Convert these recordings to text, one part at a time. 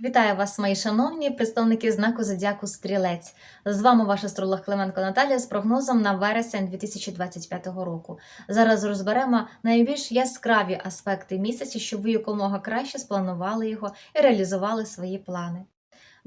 Вітаю вас, мої шановні представники знаку Зодіаку Стрілець. З вами ваш астролог Клименко Наталія з прогнозом на вересень 2025 року. Зараз розберемо найбільш яскраві аспекти місяця, щоб ви якомога краще спланували його і реалізували свої плани.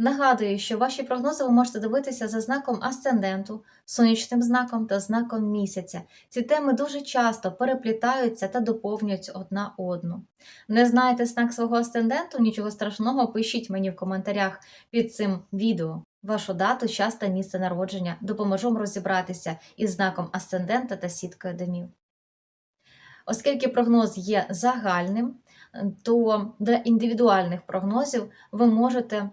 Нагадую, що ваші прогнози ви можете дивитися за знаком асценденту, сонячним знаком та знаком місяця. Ці теми дуже часто переплітаються та доповнюють одна одну. Не знаєте знак свого асценденту? Нічого страшного, пишіть мені в коментарях під цим відео. Вашу дату, час та місце народження допоможу розібратися із знаком асцендента та сіткою домів. Оскільки прогноз є загальним, то для індивідуальних прогнозів ви можете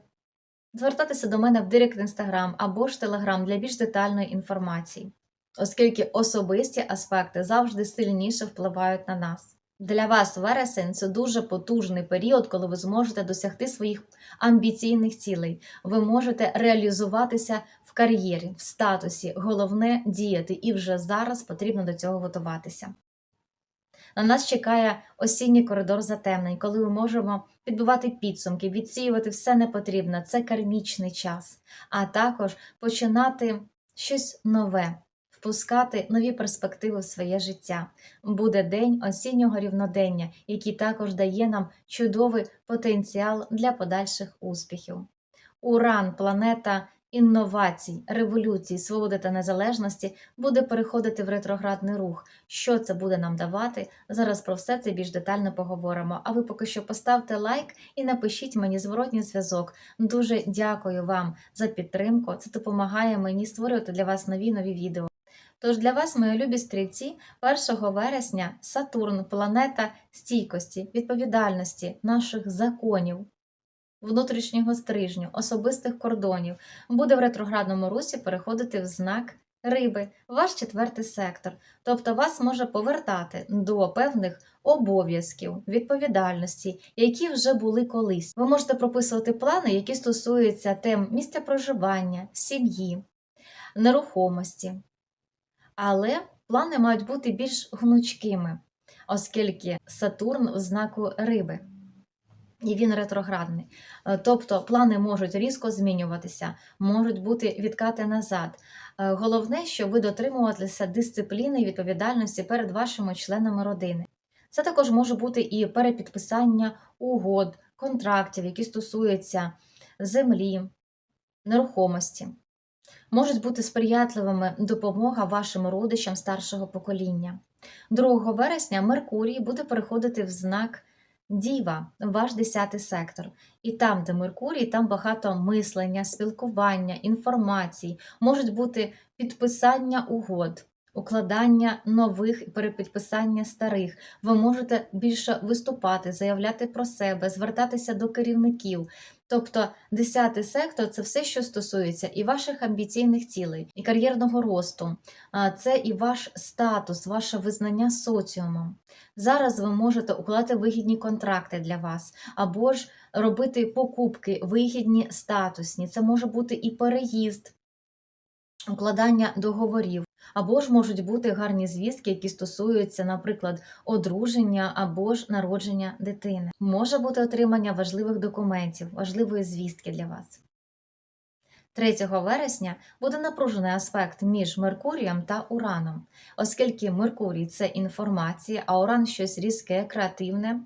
звертатися до мене в Директ Інстаграм або ж Телеграм для більш детальної інформації, оскільки особисті аспекти завжди сильніше впливають на нас. Для вас вересень це дуже потужний період, коли ви зможете досягти своїх амбіційних цілей. Ви можете реалізуватися в кар'єрі, в статусі. Головне діяти, і вже зараз потрібно до цього готуватися. На нас чекає осінній коридор затемнень, коли ми можемо підбивати підсумки, відсіювати все непотрібне. Це кармічний час, а також починати щось нове, впускати нові перспективи в своє життя. Буде день осіннього рівнодення, який також дає нам чудовий потенціал для подальших успіхів. Уран, планета інновацій, революцій, свободи та незалежності буде переходити в ретроградний рух. Що це буде нам давати? Зараз про все це більш детально поговоримо. А ви поки що поставте лайк і напишіть мені зворотній зв'язок. Дуже дякую вам за підтримку. Це допомагає мені створювати для вас нові нові відео. Тож для вас, мої любі стрільці, 1 вересня Сатурн, планета стійкості, відповідальності, наших законів, внутрішнього стрижню, особистих кордонів, буде в ретроградному русі переходити в знак риби, ваш четвертий сектор. Тобто вас може повертати до певних обов'язків, відповідальності, які вже були колись. Ви можете прописувати плани, які стосуються тем місця проживання, сім'ї, нерухомості. Але плани мають бути більш гнучкими, оскільки Сатурн в знаку риби. І він ретроградний. Е, Тобто плани можуть різко змінюватися, можуть бути відкати назад. Е, Головне, щоб ви дотримувалися дисципліни і відповідальності перед вашими членами родини. Це також може бути і перепідписання угод, контрактів, які стосуються землі, нерухомості. Можуть бути сприятливими допомога вашим родичам старшого покоління. 2 вересня Меркурій буде переходити в знак Діва, ваш 10 сектор. І там, де Меркурій, там багато мислення, спілкування, інформації, можуть бути підписання угод, укладання нових і перепідписання старих. Ви можете більше виступати, заявляти про себе, звертатися до керівників. Тобто 10 сектор це все, що стосується і ваших амбіційних цілей, і кар'єрного росту, це і ваш статус, ваше визнання соціумом. Зараз ви можете укладати вигідні контракти для вас, або ж робити покупки, вигідні статусні. Це може бути і переїзд, укладання договорів, або ж можуть бути гарні звістки, які стосуються, наприклад, одруження або ж народження дитини. Може бути отримання важливих документів, важливої звістки для вас. 3 вересня буде напружений аспект між Меркурієм та Ураном, оскільки Меркурій це інформація, а Уран щось різке, креативне,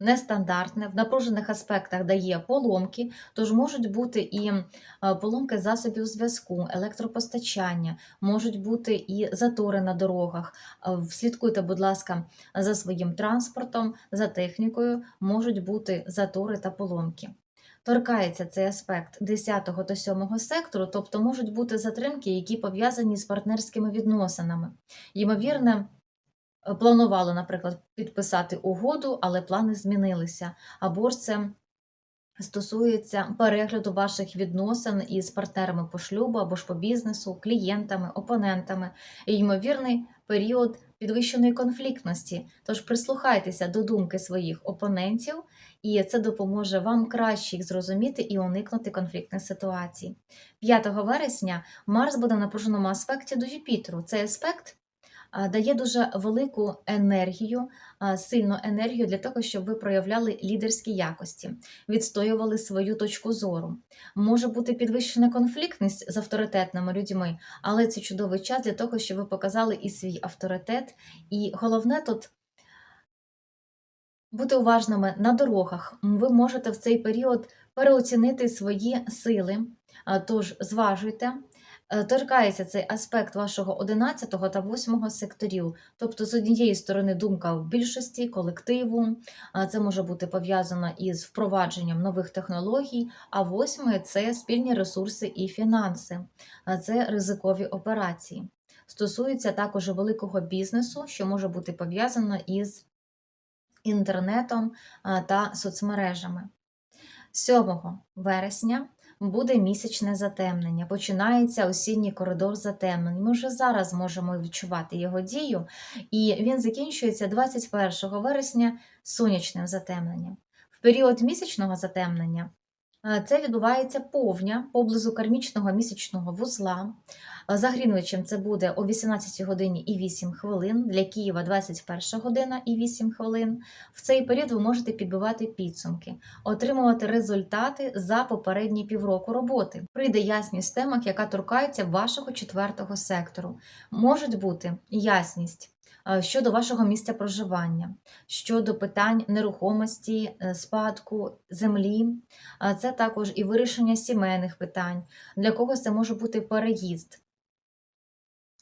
нестандартне, в напружених аспектах дає поломки, тож можуть бути і е, поломки засобів зв'язку, електропостачання, можуть бути і затори на дорогах. Е, Слідкуйте, будь ласка, за своїм транспортом, за технікою, можуть бути затори та поломки. Торкається цей аспект 10 та 7 сектору, тобто можуть бути затримки, які пов'язані з партнерськими відносинами. Ймовірне, планували, наприклад, підписати угоду, але плани змінилися. Або ж це стосується перегляду ваших відносин із партнерами по шлюбу або ж по бізнесу, клієнтами, опонентами. І, ймовірний період підвищеної конфліктності. Тож прислухайтеся до думки своїх опонентів, і це допоможе вам краще їх зрозуміти і уникнути конфліктних ситуацій. 5 вересня Марс буде в напруженому аспекті до Юпітеру. Цей аспект дає дуже велику енергію, сильну енергію для того, щоб ви проявляли лідерські якості, відстоювали свою точку зору. Може бути підвищена конфліктність з авторитетними людьми, але це чудовий час для того, щоб ви показали і свій авторитет. І головне тут бути уважними на дорогах. Ви можете в цей період переоцінити свої сили, тож зважуйте. Е, Торкається цей аспект вашого 11 та 8 секторів. Тобто, з однієї сторони, думка в більшості колективу, це може бути пов'язано із впровадженням нових технологій. А восьме це спільні ресурси і фінанси, це ризикові операції. Стосується також великого бізнесу, що може бути пов'язано із інтернетом та соцмережами. 7 вересня буде місячне затемнення. Починається осінній коридор затемнень. Ми вже зараз можемо відчувати його дію, і він закінчується 21 вересня сонячним затемненням. В період місячного затемнення е, це відбувається повня поблизу кармічного місячного вузла. За Грінвичем це буде о 18 годині і 8 хвилин, для Києва 21 година і 8 хвилин. В цей період ви можете підбивати підсумки, отримувати результати за попередні півроку роботи. Прийде ясність в темах, яка торкається вашого четвертого сектору. Можуть бути ясність щодо вашого місця проживання, щодо питань нерухомості, е, спадку, землі. Це також і вирішення сімейних питань. Для когось це може бути переїзд.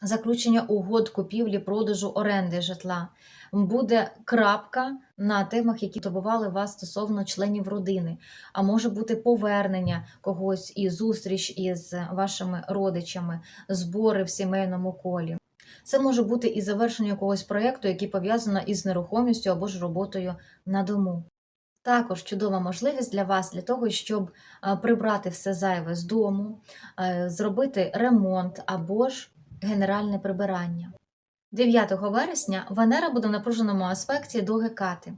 Заключення угод купівлі, продажу, оренди житла буде крапка на темах, які турбували вас стосовно членів родини, а може бути повернення когось і зустріч із вашими родичами, збори в сімейному колі. Це може бути і завершення якогось проєкту, який пов'язано із нерухомістю або ж роботою на дому. Також чудова можливість для вас для того, щоб прибрати все зайве з дому, зробити ремонт або ж генеральне прибирання. 9 вересня Венера буде в напруженому аспекті до Гекати.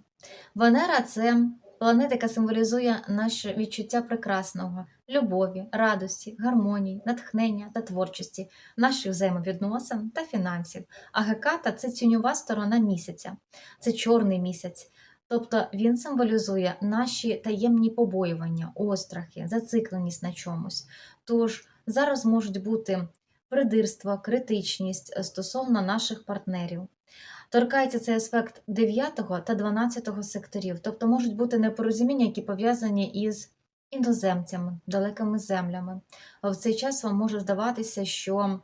Венера це планета, яка символізує наше відчуття прекрасного, любові, радості, гармонії, натхнення та творчості, наших взаємовідносин та фінансів. А Геката це тіньова сторона місяця, це чорний місяць. Тобто він символізує наші таємні побоювання, острахи, зацикленість на чомусь. Тож зараз можуть бути придирство, критичність стосовно наших партнерів. Торкається цей аспект 9 та 12 секторів, тобто можуть бути непорозуміння, які пов'язані із іноземцями, далекими землями. В цей час вам може здаватися, що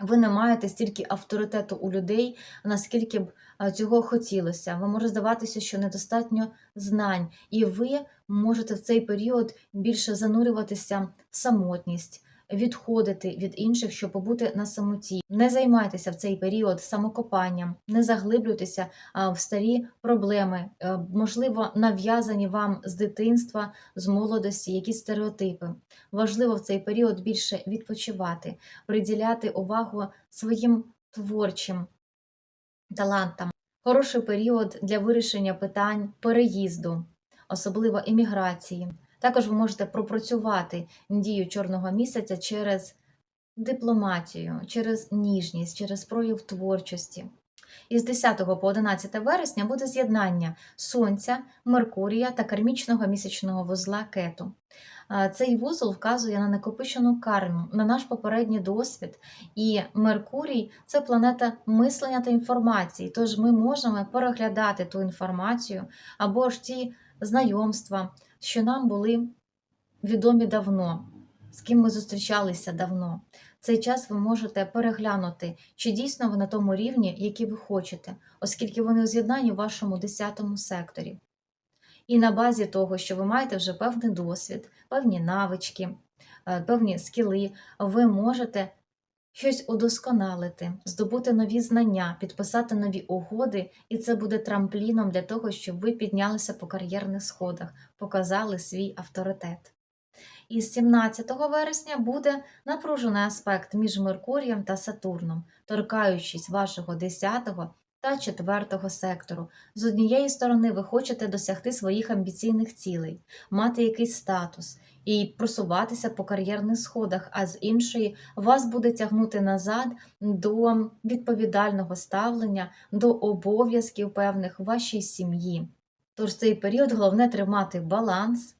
ви не маєте стільки авторитету у людей, наскільки б цього хотілося. Ви може здаватися, що недостатньо знань, і ви можете в цей період більше занурюватися в самотність, відходити від інших, щоб побути на самоті. Не займайтеся в цей період самокопанням, не заглиблюйтеся в старі проблеми, е, можливо, нав'язані вам з дитинства, з молодості, якісь стереотипи. Важливо в цей період більше відпочивати, приділяти увагу своїм творчим талантам. Хороший період для вирішення питань переїзду, особливо імміграції. Також ви можете пропрацювати дію чорного місяця через дипломатію, через ніжність, через прояв творчості. Із 10 по 11 вересня буде з'єднання Сонця, Меркурія та кармічного місячного вузла кету. Цей вузол вказує на накопичену карму, на наш попередній досвід. І Меркурій це планета мислення та інформації. Тож ми можемо переглядати ту інформацію або ж ті знайомства, що нам були відомі давно, з ким ми зустрічалися давно. Цей час ви можете переглянути, чи дійсно ви на тому рівні, який ви хочете, оскільки вони у з'єднанні в вашому 10 секторі. І на базі того, що ви маєте вже певний досвід, певні навички, е, певні скіли, ви можете щось удосконалити, здобути нові знання, підписати нові угоди, і це буде трампліном для того, щоб ви піднялися по кар'єрних сходах, показали свій авторитет. І з 17 вересня буде напружений аспект між Меркурієм та Сатурном, торкаючись вашого 10 та четвертого сектору. З однієї сторони, ви хочете досягти своїх амбіційних цілей, мати якийсь статус і просуватися по кар'єрних сходах, а з іншої вас буде тягнути назад до відповідального ставлення, до обов'язків певних вашій сім'ї. Тож цей період головне тримати баланс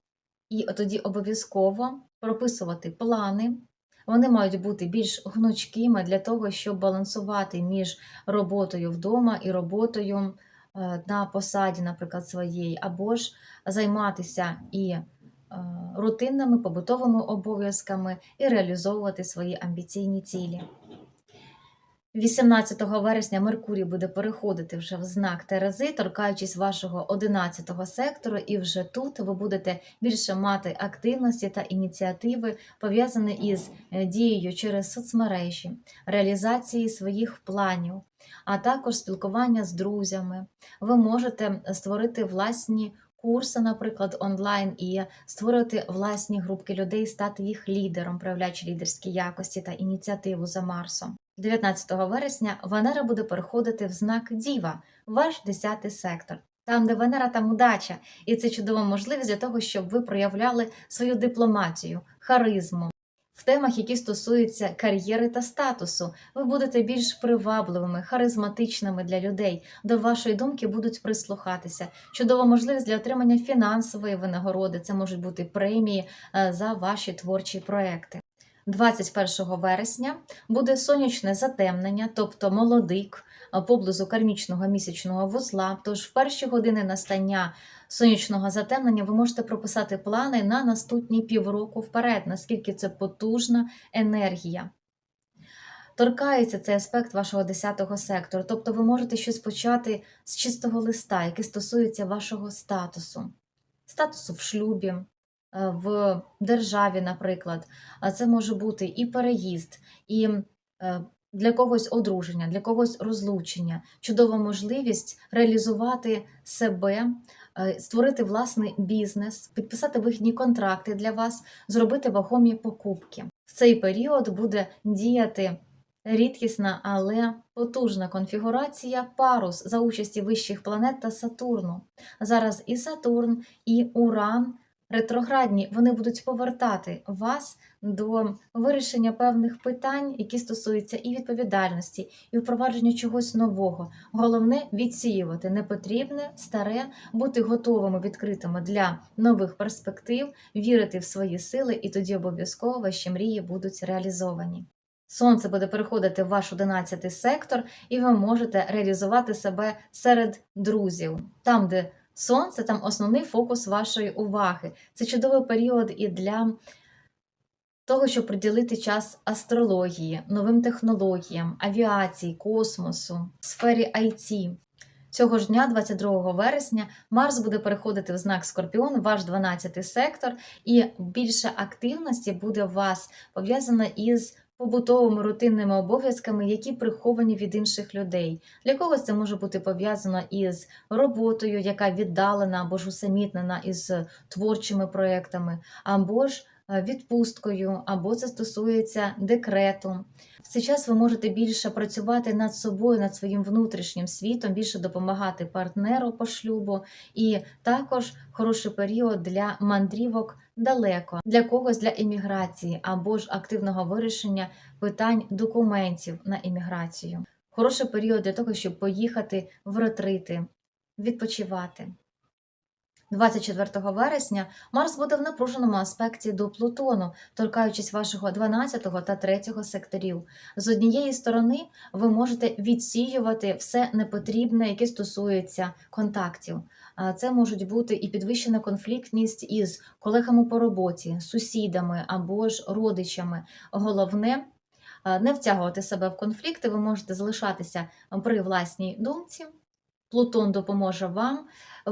і тоді обов'язково прописувати плани. Вони мають бути більш гнучкими для того, щоб балансувати між роботою вдома і роботою е, на посаді, наприклад, своєї, або ж займатися і е, рутинними побутовими обов'язками і реалізовувати свої амбіційні цілі. 18 вересня Меркурій буде переходити вже в знак Терези, торкаючись вашого 11 сектору, і вже тут ви будете більше мати активності та ініціативи, пов'язані із е, дією через соцмережі, реалізації своїх планів, а також спілкування з друзями. Ви можете створити власні курси, наприклад, онлайн, і створювати власні групки людей, стати їх лідером, проявляючи лідерські якості та ініціативу за Марсом. 19 вересня Венера буде переходити в знак Діва, ваш 10 сектор. Там, де Венера, там удача, і це чудова можливість для того, щоб ви проявляли свою дипломатію, харизму. В темах, які стосуються кар'єри та статусу, ви будете більш привабливими, харизматичними для людей. До вашої думки будуть прислухатися. Чудова можливість для отримання фінансової винагороди. Це можуть бути премії е, за ваші творчі проекти. 21 вересня буде сонячне затемнення, тобто молодик поблизу кармічного місячного вузла. Тож в перші години настання сонячного затемнення ви можете прописати плани на наступні півроку вперед, наскільки це потужна енергія. Торкається цей аспект вашого 10-го сектору, тобто ви можете щось почати з чистого листа, який стосується вашого статусу, статусу в шлюбі, в державі, наприклад. Це може бути і переїзд, і е, для когось одруження, для когось розлучення, чудова можливість реалізувати себе, е, створити власний бізнес, підписати вигідні контракти для вас, зробити вагомі покупки. В цей період буде діяти рідкісна, але потужна конфігурація парус за участі вищих планет та Сатурну. Зараз і Сатурн, і Уран ретроградні, вони будуть повертати вас до вирішення певних питань, які стосуються і відповідальності, і впровадження чогось нового. Головне відсіювати непотрібне, старе, бути готовими, відкритими для нових перспектив, вірити в свої сили, і тоді обов'язково ваші мрії будуть реалізовані. Сонце буде переходити в ваш 11 сектор, і ви можете реалізувати себе серед друзів, там, де сонце, там основний фокус вашої уваги. Це чудовий період і для того, щоб приділити час астрології, новим технологіям, авіації, космосу, сфері IT. Цього ж дня, 22 вересня, Марс буде переходити в знак Скорпіон, ваш 12-й сектор, і більше активності буде у вас пов'язана із побутовими рутинними обов'язками, які приховані від інших людей. Для когось це може бути пов'язано із роботою, яка віддалена або ж усамітнена із творчими проектами, або ж відпусткою, або це стосується декрету. В цей час ви можете більше працювати над собою, над своїм внутрішнім світом, більше допомагати партнеру по шлюбу, і також хороший період для мандрівок далеко, для когось для еміграції або ж активного вирішення питань документів на еміграцію. Хороший період для того, щоб поїхати в ретрити, відпочивати. 24 вересня Марс буде в напруженому аспекті до Плутону, торкаючись вашого 12 та 3 секторів. З однієї сторони, ви можете відсіювати все непотрібне, яке стосується контактів. Це можуть бути і підвищена конфліктність із колегами по роботі, сусідами або ж родичами. Головне не втягувати себе в конфлікти, ви можете залишатися при власній думці. Плутон допоможе вам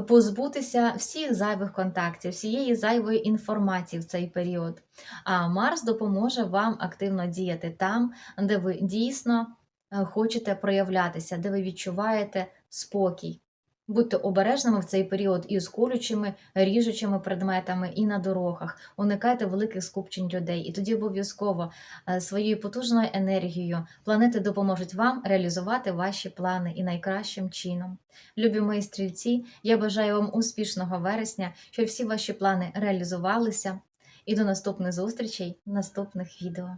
позбутися всіх зайвих контактів, всієї зайвої інформації в цей період. А Марс допоможе вам активно діяти там, де ви дійсно е, хочете проявлятися, де ви відчуваєте спокій. Будьте обережними в цей період і з колючими, ріжучими предметами, і на дорогах. Уникайте великих скупчень людей. І тоді обов'язково е, своєю потужною енергією планети допоможуть вам реалізувати ваші плани і найкращим чином. Любі мої стрільці, я бажаю вам успішного вересня, щоб всі ваші плани реалізувалися. І до наступних зустрічей наступних відео.